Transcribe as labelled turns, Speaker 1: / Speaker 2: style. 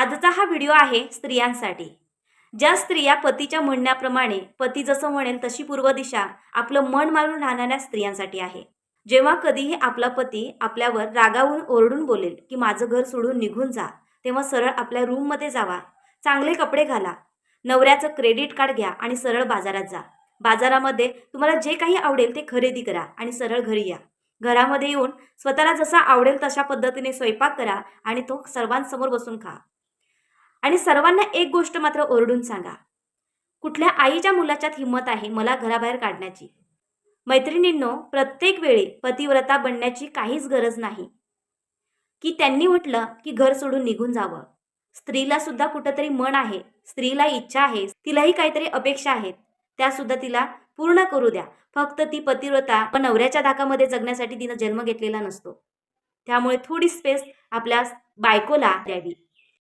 Speaker 1: आजचा हा व्हिडिओ आहे स्त्रियांसाठी. ज्या स्त्रिया पतीच्या म्हणण्याप्रमाणे पती जसं म्हणेल तशी पूर्व दिशा आपलं मन मारून राहणाऱ्या स्त्रियांसाठी आहे. जेव्हा कधीही आपला पती आपल्यावर रागावून ओरडून बोलेल की माझं घर सोडून निघून जा तेव्हा सरळ आपल्या रूममध्ये जावा. चांगले कपडे घाला. नवऱ्याचं क्रेडिट कार्ड घ्या आणि सरळ बाजारात जा. बाजारामध्ये तुम्हाला जे काही आवडेल ते खरेदी करा आणि सरळ घरी या. घरामध्ये येऊन स्वतःला जसा आवडेल तशा पद्धतीने स्वयंपाक करा आणि तो सर्वांसमोर बसून खा. आणि सर्वांना एक गोष्ट मात्र ओरडून सांगा. कुठल्या आईच्या मुलाच्यात हिंमत आहे मला घराबाहेर काढण्याची? मैत्रिणींनो प्रत्येक वेळी पतिव्रता बनण्याची काहीच गरज नाही. की त्यांनी म्हटलं की घर सोडून निघून जावं. स्त्रीला सुद्धा कुठंतरी मन आहे स्त्रीला इच्छा आहे तिलाही काहीतरी अपेक्षा आहेत. त्या सुद्धा तिला पूर्ण करू द्या. फक्त ती पतिव्रता व नवऱ्याच्या धाकामध्ये जगण्यासाठी तिनं जन्म घेतलेला नसतो. त्यामुळे थोडी स्पेस आपल्या बायकोला द्यावी.